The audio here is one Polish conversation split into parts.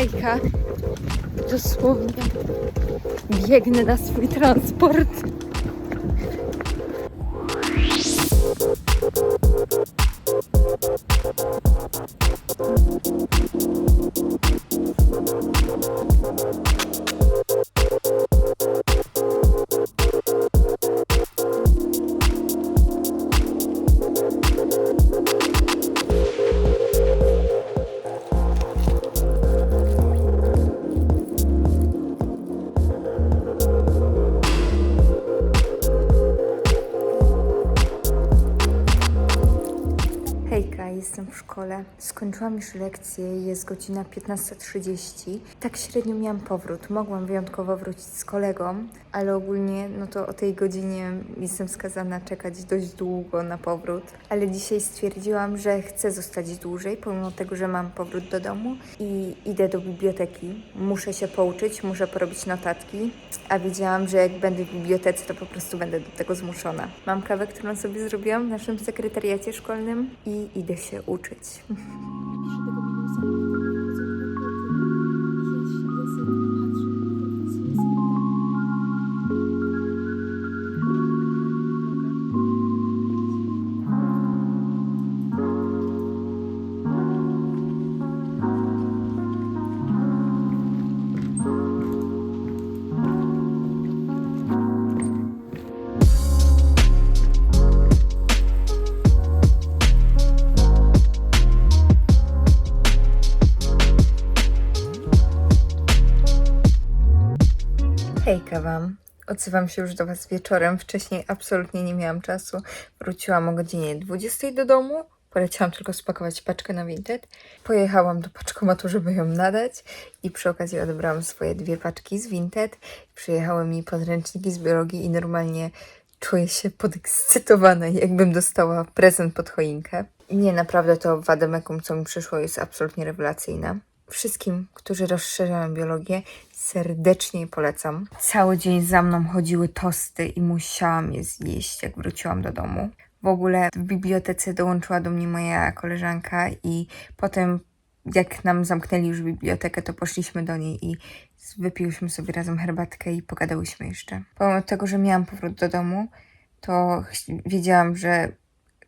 Hejka, dosłownie biegnę na swój transport. W szkole. Skończyłam już lekcję, jest godzina 15.30. Tak średnio miałam powrót. Mogłam wyjątkowo wrócić z kolegą, ale ogólnie no to o tej godzinie jestem skazana czekać dość długo na powrót. Ale dzisiaj stwierdziłam, że chcę zostać dłużej, pomimo tego, że mam powrót do domu i idę do biblioteki. Muszę się pouczyć, muszę porobić notatki, a wiedziałam, że jak będę w bibliotece, to po prostu będę do tego zmuszona. Mam kawę, którą sobie zrobiłam w naszym sekretariacie szkolnym i idę się uczyć. 追妻。Wam. Odzywam się już do Was wieczorem. Wcześniej absolutnie nie miałam czasu. Wróciłam o godzinie 20 do domu. Poleciałam tylko spakować paczkę na Vinted. Pojechałam do paczkomatu, żeby ją nadać i przy okazji odebrałam swoje dwie paczki z Vinted. Przyjechały mi podręczniki z biologii i normalnie czuję się podekscytowana, jakbym dostała prezent pod choinkę. Nie, naprawdę to wademekum, co mi przyszło, jest absolutnie rewelacyjne. Wszystkim, którzy rozszerzają biologię, serdecznie polecam. Cały dzień za mną chodziły tosty i musiałam je zjeść, jak wróciłam do domu. W ogóle w bibliotece dołączyła do mnie moja koleżanka i potem jak nam zamknęli już bibliotekę, to poszliśmy do niej i wypiłyśmy sobie razem herbatkę i pogadałyśmy jeszcze. Pomimo tego, że miałam powrót do domu, to wiedziałam, że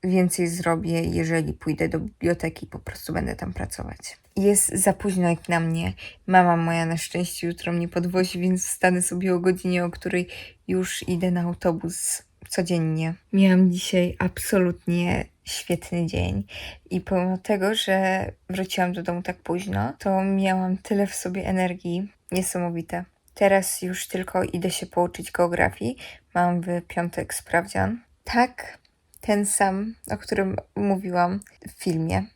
więcej zrobię, jeżeli pójdę do biblioteki, po prostu będę tam pracować. Jest za późno jak na mnie. Mama moja na szczęście jutro mnie podwozi, więc wstanę sobie o godzinie, o której już idę na autobus codziennie. Miałam dzisiaj absolutnie świetny dzień i pomimo tego, że wróciłam do domu tak późno, to miałam tyle w sobie energii. Niesamowite. Teraz już tylko idę się pouczyć geografii. Mam w piątek sprawdzian. Tak, ten sam, o którym mówiłam w filmie.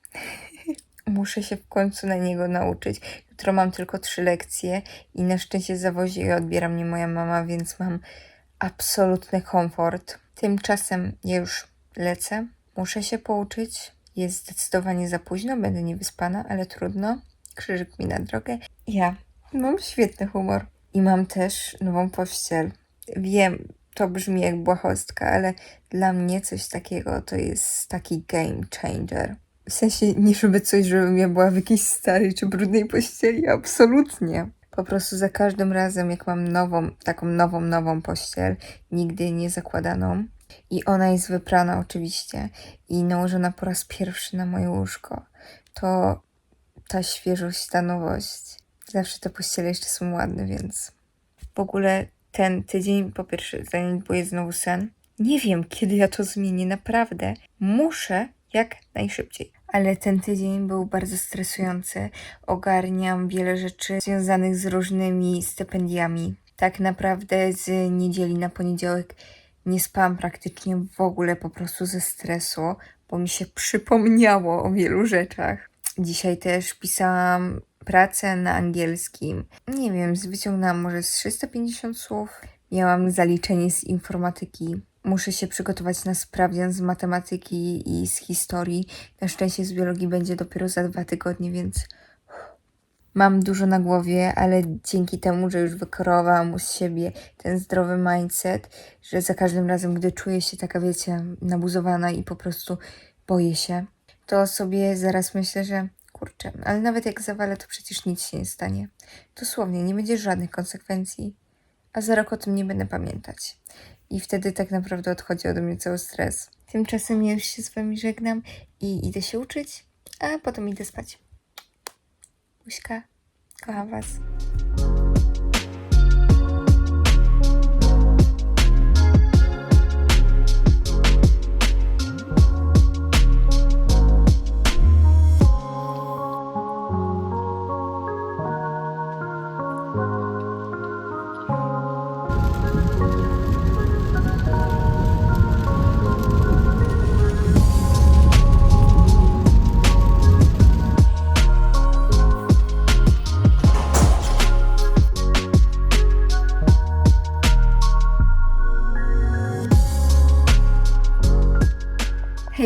Muszę się w końcu na niego nauczyć. Jutro mam tylko trzy lekcje i na szczęście zawozi i odbiera mnie moja mama, więc mam absolutny komfort. Tymczasem ja już lecę. Muszę się pouczyć. Jest zdecydowanie za późno, będę niewyspana, ale trudno. Krzyżyk mi na drogę. Ja mam świetny humor. I mam też nową pościel. Wiem, to brzmi jak błahostka, ale dla mnie coś takiego to jest taki game changer. W sensie nie żeby coś, żebym ja była w jakiejś starej czy brudnej pościeli, absolutnie. Po prostu za każdym razem, jak mam nową, taką nową, nową pościel, nigdy nie zakładaną, i ona jest wyprana oczywiście i nałożona po raz pierwszy na moje łóżko, to ta świeżość, ta nowość, zawsze te pościele jeszcze są ładne, więc w ogóle ten tydzień po pierwsze zaniedbuję znowu sen. Nie wiem, kiedy ja to zmienię, naprawdę. Muszę jak najszybciej. Ale ten tydzień był bardzo stresujący. Ogarniam wiele rzeczy związanych z różnymi stypendiami. Tak naprawdę z niedzieli na poniedziałek nie spałam praktycznie w ogóle po prostu ze stresu, bo mi się przypomniało o wielu rzeczach. Dzisiaj też pisałam pracę na angielskim. Nie wiem, wyciągnęłam może z 350 słów. Miałam zaliczenie z informatyki. Muszę się przygotować na sprawdzian z matematyki i z historii. Na szczęście z biologii będzie dopiero za dwa tygodnie, więc mam dużo na głowie, ale dzięki temu, że już wykorowałam z siebie ten zdrowy mindset, że za każdym razem, gdy czuję się taka, wiecie, nabuzowana i po prostu boję się, to sobie zaraz myślę, że kurczę, ale nawet jak zawalę, to przecież nic się nie stanie. Dosłownie, nie będzie żadnych konsekwencji, a za rok o tym nie będę pamiętać. I wtedy tak naprawdę odchodzi ode mnie cały stres. Tymczasem ja już się z wami żegnam i idę się uczyć, a potem idę spać. Buźka, kocham was.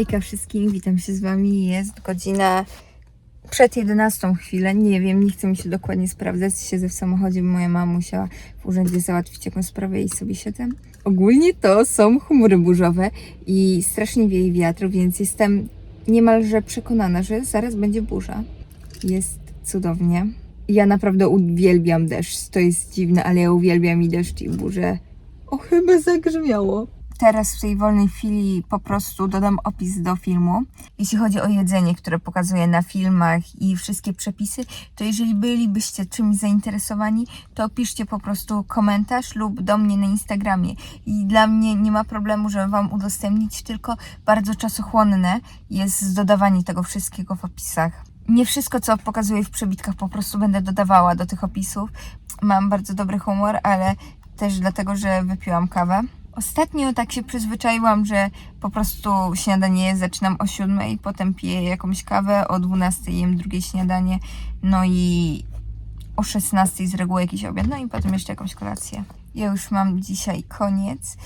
Hejka wszystkim, witam się z wami. Jest godzina przed 11 chwilę. Nie wiem, nie chcę mi się dokładnie sprawdzać. Siedzę w samochodzie, bo moja mama musiała w urzędzie załatwić jakąś sprawę i sobie siedzę. Ogólnie to są chmury burzowe i strasznie wieje wiatr, więc jestem niemalże przekonana, że zaraz będzie burza. Jest cudownie. Ja naprawdę uwielbiam deszcz. To jest dziwne, ale ja uwielbiam i deszcz i burzę. O, chyba zagrzmiało. Teraz w tej wolnej chwili po prostu dodam opis do filmu. Jeśli chodzi o jedzenie, które pokazuję na filmach i wszystkie przepisy, to jeżeli bylibyście czymś zainteresowani, to piszcie po prostu komentarz lub do mnie na Instagramie. I dla mnie nie ma problemu, żeby Wam udostępnić, tylko bardzo czasochłonne jest dodawanie tego wszystkiego w opisach. Nie wszystko, co pokazuję w przebitkach, po prostu będę dodawała do tych opisów. Mam bardzo dobry humor, ale też dlatego, że wypiłam kawę. Ostatnio tak się przyzwyczaiłam, że po prostu śniadanie zaczynam o 7, potem piję jakąś kawę, o 12 jem drugie śniadanie, no i o 16 z reguły jakiś obiad, no i potem jeszcze jakąś kolację. Ja już mam dzisiaj koniec.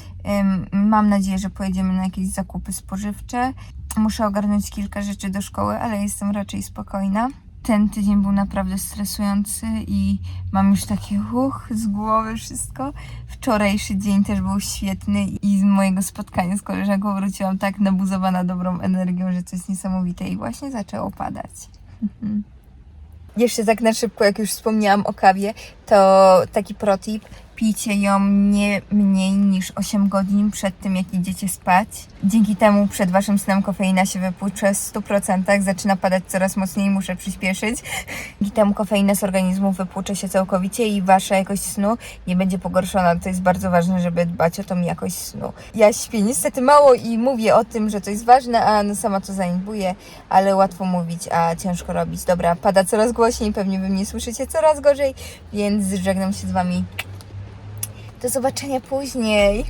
Mam nadzieję, że pojedziemy na jakieś zakupy spożywcze. Muszę ogarnąć kilka rzeczy do szkoły, ale jestem raczej spokojna. Ten tydzień był naprawdę stresujący i mam już takie uch z głowy wszystko. Wczorajszy dzień też był świetny i z mojego spotkania z koleżanką wróciłam tak nabuzowana dobrą energią, że jest niesamowite i właśnie zaczęło padać. Mhm. Jeszcze tak na szybko, jak już wspomniałam o kawie, to taki protip. Pijcie ją nie mniej niż 8 godzin przed tym, jak idziecie spać. Dzięki temu przed waszym snem kofeina się wypłucze w 100%, zaczyna padać coraz mocniej, muszę przyspieszyć. Dzięki temu kofeina z organizmu wypłucze się całkowicie i wasza jakość snu nie będzie pogorszona. To jest bardzo ważne, żeby dbać o tą jakość snu. Ja śpię niestety mało i mówię o tym, że to jest ważne, a no sama to zaniedbuję, ale łatwo mówić, a ciężko robić. Dobra, pada coraz głośniej, pewnie wy mnie słyszycie coraz gorzej, więc żegnam się z wami. Do zobaczenia później.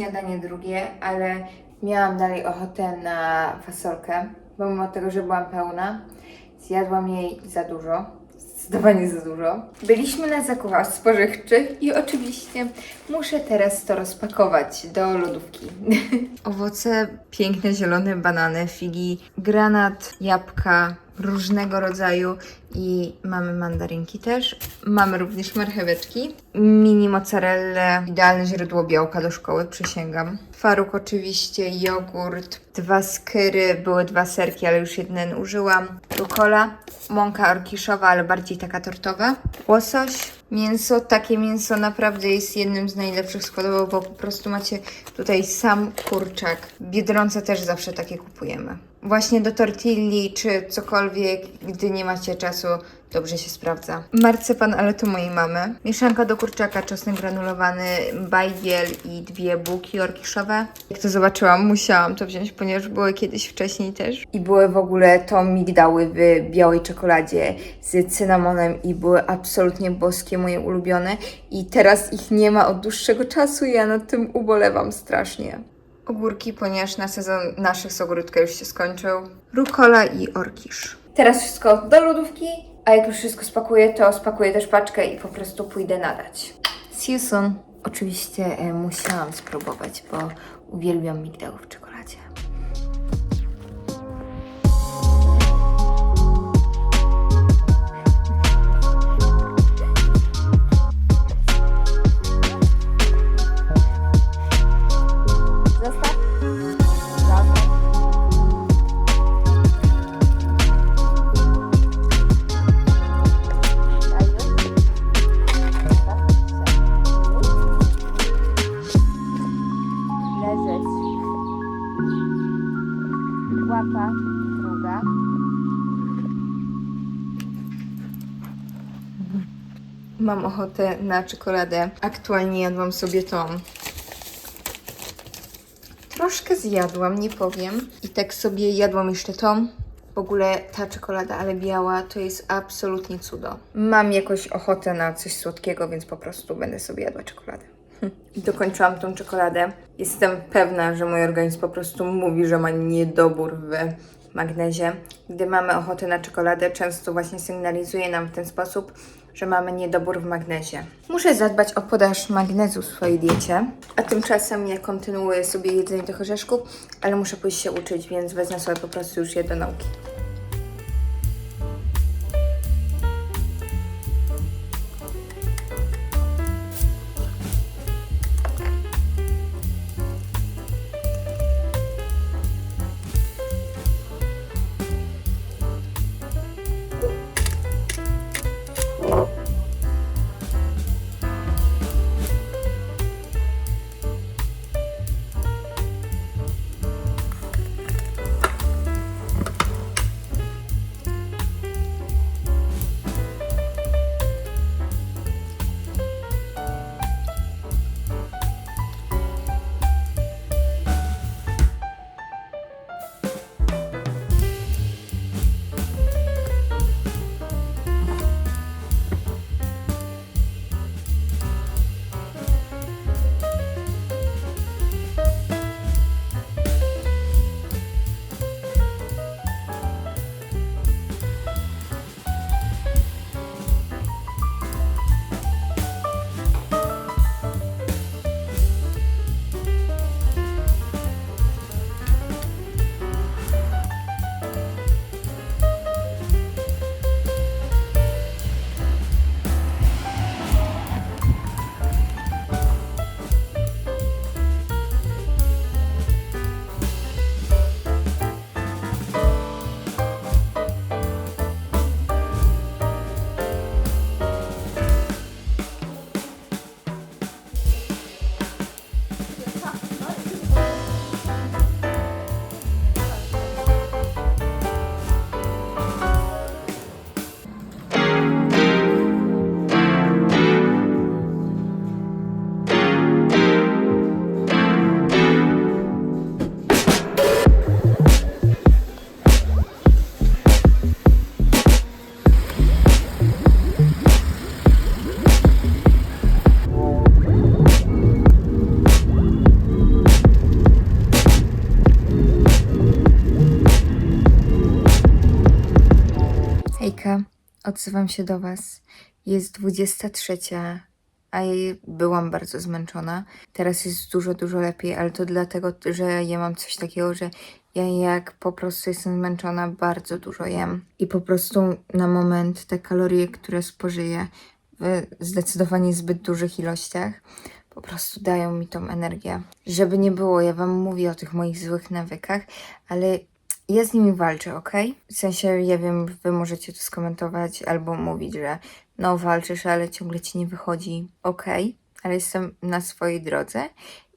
Śniadanie drugie, ale miałam dalej ochotę na fasolkę, pomimo tego, że byłam pełna. Zjadłam jej za dużo, zdecydowanie za dużo. Byliśmy na zakupach spożywczych i oczywiście muszę teraz to rozpakować do lodówki. Owoce, piękne zielone banany, figi, granat, jabłka, różnego rodzaju i mamy mandarynki też. Mamy również marcheweczki, mini mozzarelle, idealne źródło białka do szkoły, przysięgam. Faruk oczywiście, jogurt, dwa skyry, były dwa serki, ale już jeden użyłam. Rukola, mąka orkiszowa, ale bardziej taka tortowa. Łosoś, mięso, takie mięso naprawdę jest jednym z najlepszych składowych, bo po prostu macie tutaj sam kurczak. Biedronce też zawsze takie kupujemy. Właśnie do tortilli czy cokolwiek, gdy nie macie czasu, Dobrze się sprawdza. Marcepan, ale to mojej mamy. Mieszanka do kurczaka, czosnek granulowany, bajgiel i dwie bułki orkiszowe. Jak to zobaczyłam, musiałam to wziąć, ponieważ były kiedyś wcześniej też. I były w ogóle to migdały w białej czekoladzie z cynamonem i były absolutnie boskie, moje ulubione. I teraz ich nie ma od dłuższego czasu i ja nad tym ubolewam strasznie. Ogórki, ponieważ na sezon naszych z już się skończył. Rukola i orkisz. Teraz wszystko do lodówki, a jak już wszystko spakuję, to spakuję też paczkę i po prostu pójdę nadać. See you soon. Oczywiście e, musiałam spróbować, bo uwielbiam migdały w Druga. Mam ochotę na czekoladę. Aktualnie jadłam sobie tą. Troszkę zjadłam, nie powiem. I tak sobie jadłam jeszcze tą. W ogóle ta czekolada, ale biała, to jest absolutnie cudo. Mam jakoś ochotę na coś słodkiego, więc po prostu będę sobie jadła czekoladę. Dokończyłam tą czekoladę. Jestem pewna, że mój organizm po prostu mówi, że ma niedobór w magnezie. Gdy mamy ochotę na czekoladę, często właśnie sygnalizuje nam w ten sposób, że mamy niedobór w magnezie. Muszę zadbać o podaż magnezu w swojej diecie, a tymczasem ja kontynuuję sobie jedzenie tych orzeszków, ale muszę pójść się uczyć, więc wezmę sobie po prostu już je do nauki. Odzywam się do Was. Jest 23, a byłam bardzo zmęczona. Teraz jest dużo, dużo lepiej, ale to dlatego, że ja mam coś takiego, że ja jak po prostu jestem zmęczona, bardzo dużo jem. I po prostu na moment te kalorie, które spożyję w zdecydowanie zbyt dużych ilościach, po prostu dają mi tą energię. Żeby nie było, ja Wam mówię o tych moich złych nawykach, ale ja z nimi walczę, ok? W sensie, ja wiem, wy możecie to skomentować albo mówić, że no walczysz, ale ciągle ci nie wychodzi, ok? Ale jestem na swojej drodze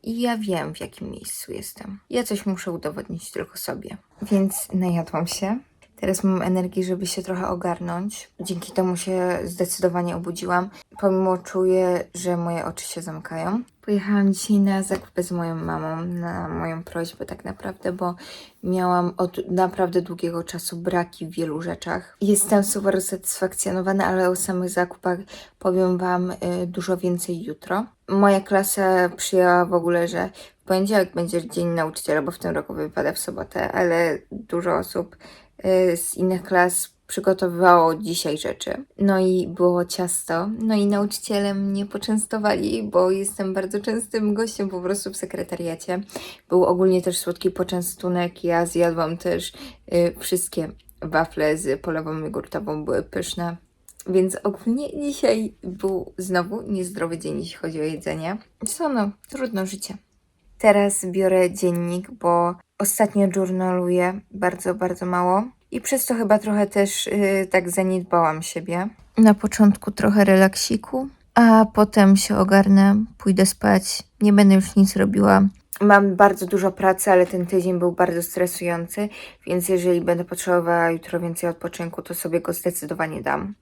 i ja wiem, w jakim miejscu jestem. Ja coś muszę udowodnić tylko sobie. Więc najadłam się. Teraz mam energię, żeby się trochę ogarnąć. Dzięki temu się zdecydowanie obudziłam. Pomimo czuję, że moje oczy się zamykają. Pojechałam dzisiaj na zakupy z moją mamą, na moją prośbę tak naprawdę, bo miałam od naprawdę długiego czasu braki w wielu rzeczach. Jestem super usatysfakcjonowana, ale o samych zakupach powiem Wam y, dużo więcej jutro. Moja klasa przyjęła w ogóle, że poniedziałek będzie Dzień Nauczyciela, bo w tym roku wypada w sobotę, ale dużo osób y, z innych klas przygotowywało dzisiaj rzeczy. No i było ciasto. No i nauczyciele mnie poczęstowali, bo jestem bardzo częstym gościem po prostu w sekretariacie. Był ogólnie też słodki poczęstunek. Ja zjadłam też y, wszystkie wafle z polewą jogurtową, były pyszne. Więc ogólnie dzisiaj był znowu niezdrowy dzień, jeśli chodzi o jedzenie. Co no, trudno życie. Teraz biorę dziennik, bo ostatnio journaluję bardzo, bardzo mało. I przez to chyba trochę też yy, tak zaniedbałam siebie. Na początku trochę relaksiku, a potem się ogarnę, pójdę spać, nie będę już nic robiła. Mam bardzo dużo pracy, ale ten tydzień był bardzo stresujący, więc jeżeli będę potrzebowała jutro więcej odpoczynku, to sobie go zdecydowanie dam.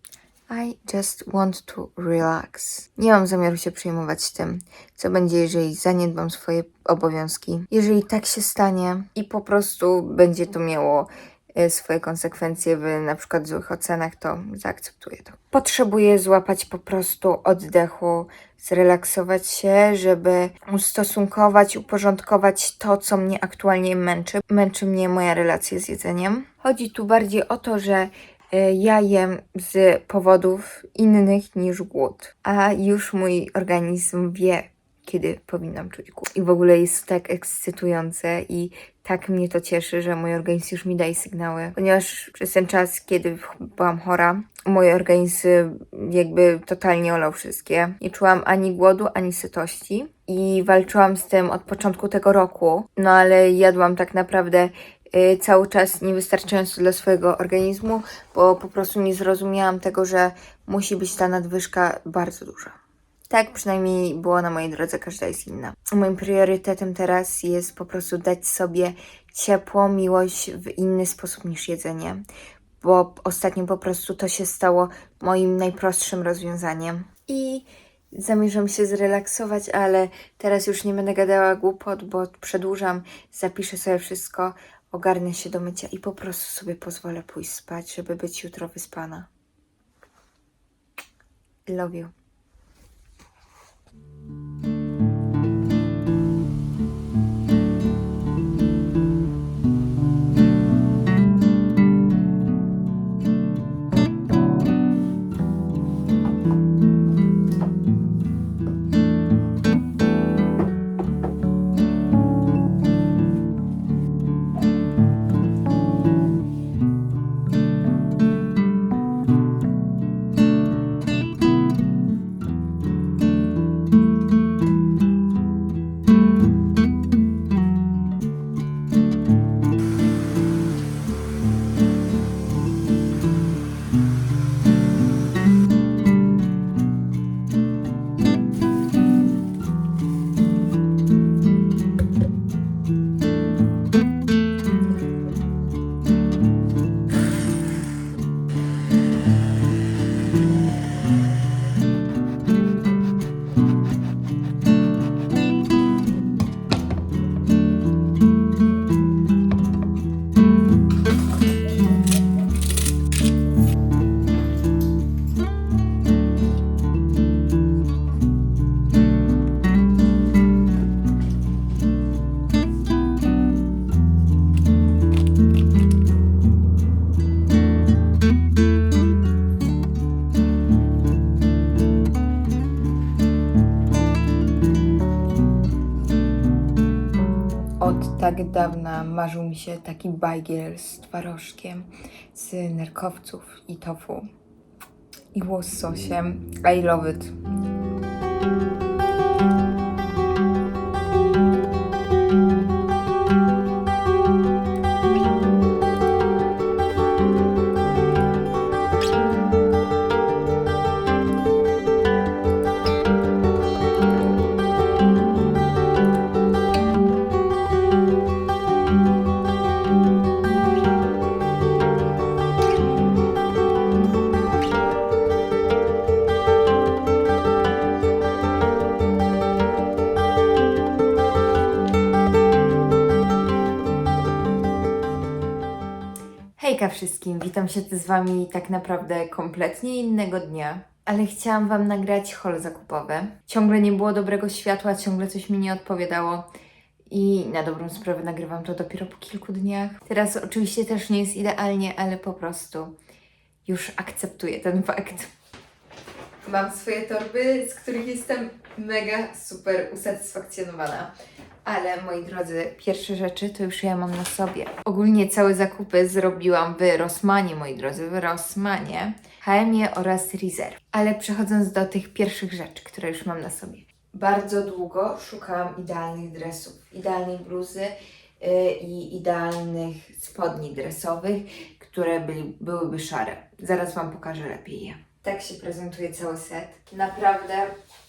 I just want to relax. Nie mam zamiaru się przejmować tym, co będzie, jeżeli zaniedbam swoje obowiązki. Jeżeli tak się stanie i po prostu będzie to miało e, swoje konsekwencje w na przykład złych ocenach, to zaakceptuję to. Potrzebuję złapać po prostu oddechu, zrelaksować się, żeby ustosunkować, uporządkować to, co mnie aktualnie męczy. Męczy mnie moja relacja z jedzeniem. Chodzi tu bardziej o to, że ja jem z powodów innych niż głód, a już mój organizm wie, kiedy powinnam czuć głód. I w ogóle jest tak ekscytujące i tak mnie to cieszy, że mój organizm już mi daje sygnały, ponieważ przez ten czas, kiedy byłam chora, mój organizm jakby totalnie olał wszystkie. Nie czułam ani głodu, ani sytości i walczyłam z tym od początku tego roku, no ale jadłam tak naprawdę cały czas niewystarczająco dla swojego organizmu, bo po prostu nie zrozumiałam tego, że musi być ta nadwyżka bardzo duża. Tak przynajmniej było na mojej drodze, każda jest inna. Moim priorytetem teraz jest po prostu dać sobie ciepło, miłość w inny sposób niż jedzenie, bo ostatnio po prostu to się stało moim najprostszym rozwiązaniem. I zamierzam się zrelaksować, ale teraz już nie będę gadała głupot, bo przedłużam, zapiszę sobie wszystko, ogarnę się do mycia i po prostu sobie pozwolę pójść spać, żeby być jutro wyspana. Love you. Marzył mi się taki bajgiel z twarożkiem, z nerkowców i tofu i łososiem. I love it. Wszystkim, witam się z Wami tak naprawdę kompletnie innego dnia, ale chciałam Wam nagrać haul zakupowy. Ciągle nie było dobrego światła, ciągle coś mi nie odpowiadało i na dobrą sprawę nagrywam to dopiero po kilku dniach. Teraz oczywiście też nie jest idealnie, ale po prostu już akceptuję ten fakt. Mam swoje torby, z których jestem mega super usatysfakcjonowana. Ale moi drodzy, pierwsze rzeczy to już ja mam na sobie. Ogólnie całe zakupy zrobiłam w Rossmanie, moi drodzy, w Rossmanie, HM oraz Reserve. Ale przechodząc do tych pierwszych rzeczy, które już mam na sobie. Bardzo długo szukałam idealnych dresów, idealnej bluzy yy, i idealnych spodni dresowych, które byli, byłyby szare. Zaraz Wam pokażę lepiej je. Tak się prezentuje cały set. Naprawdę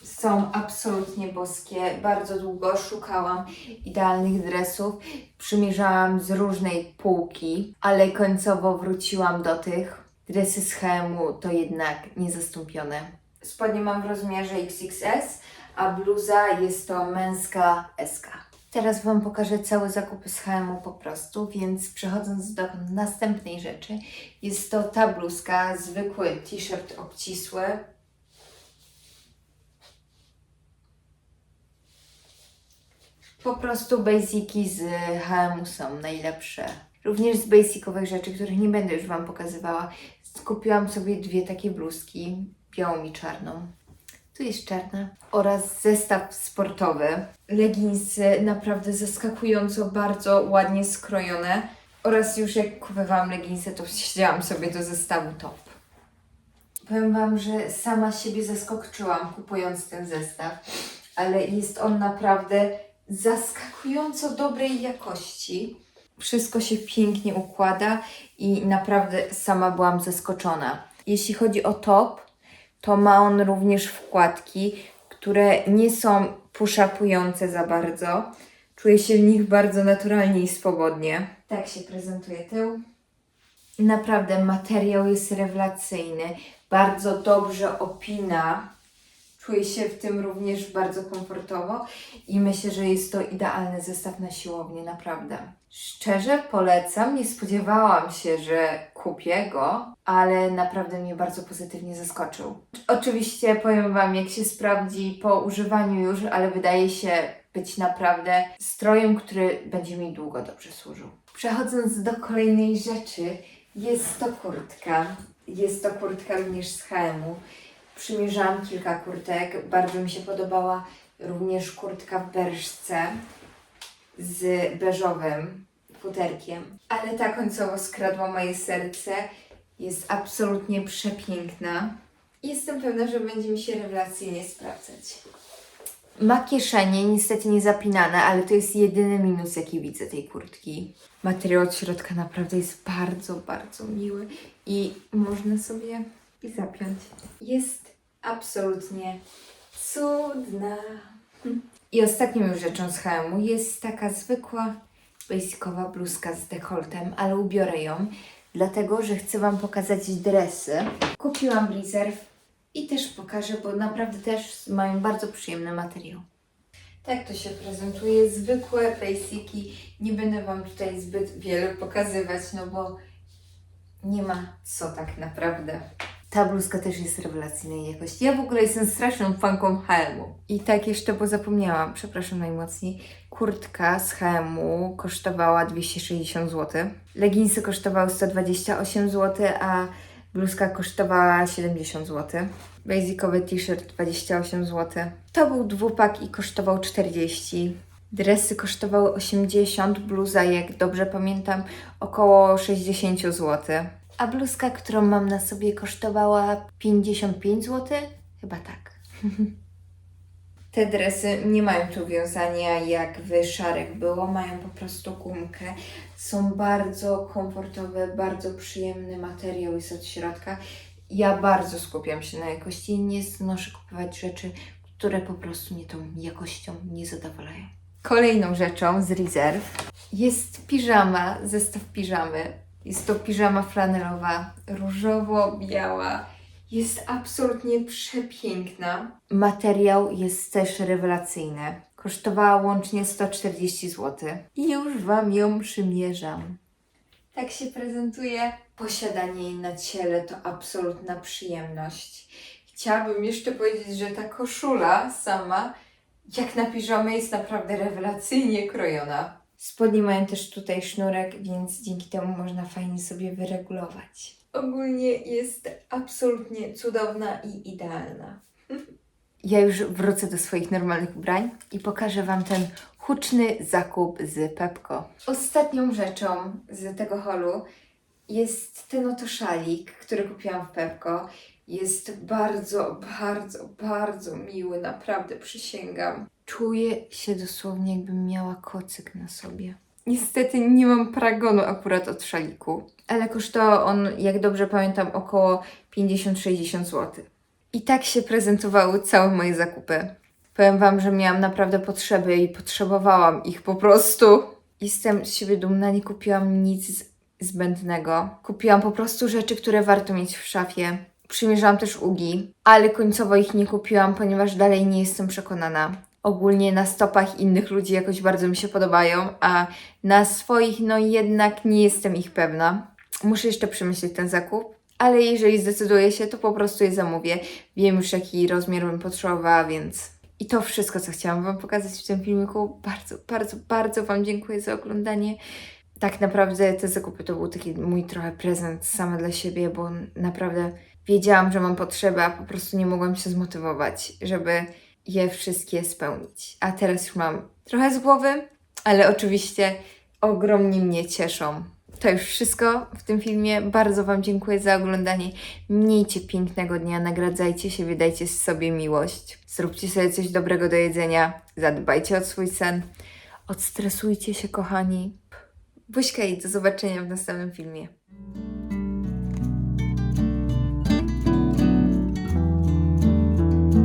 są absolutnie boskie. Bardzo długo szukałam idealnych dresów. Przymierzałam z różnej półki, ale końcowo wróciłam do tych. Dresy z HM-u to jednak niezastąpione. Spodnie mam w rozmiarze XXS, a bluza jest to męska SK. Teraz Wam pokażę całe zakupy z HM-u po prostu, więc przechodząc do następnej rzeczy, jest to ta bluzka, zwykły t-shirt obcisły. Po prostu basiki z HM-u są najlepsze. Również z basicowych rzeczy, których nie będę już Wam pokazywała, skupiłam sobie dwie takie bluzki, białą i czarną. Tu jest czarna. Oraz zestaw sportowy. Leginsy naprawdę zaskakująco bardzo ładnie skrojone. Oraz już jak kupowałam leginsy, to siedziałam sobie do zestawu top. Powiem Wam, że sama siebie zaskoczyłam kupując ten zestaw, ale jest on naprawdę zaskakująco dobrej jakości. Wszystko się pięknie układa i naprawdę sama byłam zaskoczona. Jeśli chodzi o top, to ma on również wkładki, które nie są puszapujące za bardzo. Czuję się w nich bardzo naturalnie i swobodnie. Tak się prezentuje tył. Naprawdę materiał jest rewelacyjny, bardzo dobrze opina. Czuję się w tym również bardzo komfortowo i myślę, że jest to idealny zestaw na siłownię, naprawdę. Szczerze polecam, nie spodziewałam się, że kupię go, ale naprawdę mnie bardzo pozytywnie zaskoczył. Oczywiście powiem Wam, jak się sprawdzi po używaniu już, ale wydaje się być naprawdę strojem, który będzie mi długo dobrze służył. Przechodząc do kolejnej rzeczy, jest to kurtka. Jest to kurtka również z HM-u. Przymierzałam kilka kurtek. Bardzo mi się podobała również kurtka w berżce z beżowym futerkiem. Ale ta końcowo skradła moje serce. Jest absolutnie przepiękna. Jestem pewna, że będzie mi się rewelacyjnie sprawdzać. Ma kieszenie, niestety nie zapinane, ale to jest jedyny minus, jaki widzę tej kurtki. Materiał od środka naprawdę jest bardzo, bardzo miły i można sobie i zapiąć. Jest absolutnie cudna. I ostatnią już rzeczą z HM-u jest taka zwykła, basicowa bluzka z dekoltem, ale ubiorę ją, dlatego że chcę Wam pokazać dresy. Kupiłam Reserve i też pokażę, bo naprawdę też mają bardzo przyjemny materiał. Tak to się prezentuje, zwykłe basiki. Nie będę Wam tutaj zbyt wiele pokazywać, no bo nie ma co tak naprawdę. Ta bluzka też jest rewelacyjnej jakości. Ja w ogóle jestem straszną fanką HM-u. I tak jeszcze, bo zapomniałam, przepraszam najmocniej, kurtka z HM-u kosztowała 260 zł. Leginsy kosztowały 128 zł, a bluzka kosztowała 70 zł. Basicowy t-shirt 28 zł. To był dwupak i kosztował 40. Dresy kosztowały 80, bluza, jak dobrze pamiętam, około 60 zł. A bluzka, którą mam na sobie, kosztowała 55 zł? Chyba tak. Te dresy nie mają tu wiązania jak w szarek było, mają po prostu gumkę. Są bardzo komfortowe, bardzo przyjemny materiał jest od środka. Ja bardzo skupiam się na jakości i nie znoszę kupować rzeczy, które po prostu mnie tą jakością nie zadowalają. Kolejną rzeczą z Reserve jest piżama, zestaw piżamy. Jest to piżama flanelowa, różowo-biała. Jest absolutnie przepiękna. Materiał jest też rewelacyjny. Kosztowała łącznie 140 zł. I już Wam ją przymierzam. Tak się prezentuje. Posiadanie jej na ciele to absolutna przyjemność. Chciałabym jeszcze powiedzieć, że ta koszula sama, jak na piżamę, jest naprawdę rewelacyjnie krojona. Spodnie mają też tutaj sznurek, więc dzięki temu można fajnie sobie wyregulować. Ogólnie jest absolutnie cudowna i idealna. Ja już wrócę do swoich normalnych ubrań i pokażę Wam ten huczny zakup z Pepko. Ostatnią rzeczą z tego holu jest ten oto szalik, który kupiłam w Pepko. Jest bardzo, bardzo, bardzo miły, naprawdę przysięgam. Czuję się dosłownie, jakbym miała kocyk na sobie. Niestety nie mam paragonu akurat od szaliku, ale kosztował on, jak dobrze pamiętam, około 50-60 zł. I tak się prezentowały całe moje zakupy. Powiem Wam, że miałam naprawdę potrzeby i potrzebowałam ich po prostu. Jestem z siebie dumna, nie kupiłam nic z- zbędnego. Kupiłam po prostu rzeczy, które warto mieć w szafie. Przymierzałam też ugi, ale końcowo ich nie kupiłam, ponieważ dalej nie jestem przekonana. Ogólnie na stopach innych ludzi jakoś bardzo mi się podobają, a na swoich no jednak nie jestem ich pewna. Muszę jeszcze przemyśleć ten zakup, ale jeżeli zdecyduję się, to po prostu je zamówię. Wiem już jaki rozmiar bym potrzebowała, więc i to wszystko, co chciałam Wam pokazać w tym filmiku. Bardzo, bardzo, bardzo Wam dziękuję za oglądanie. Tak naprawdę te zakupy to był taki mój trochę prezent sama dla siebie, bo naprawdę wiedziałam, że mam potrzeby, a po prostu nie mogłam się zmotywować, żeby je wszystkie spełnić. A teraz już mam trochę z głowy, ale oczywiście ogromnie mnie cieszą. To już wszystko w tym filmie. Bardzo Wam dziękuję za oglądanie. Miejcie pięknego dnia, nagradzajcie się, wydajcie sobie miłość. Zróbcie sobie coś dobrego do jedzenia, zadbajcie o swój sen. Odstresujcie się, kochani. Buźka i do zobaczenia w następnym filmie.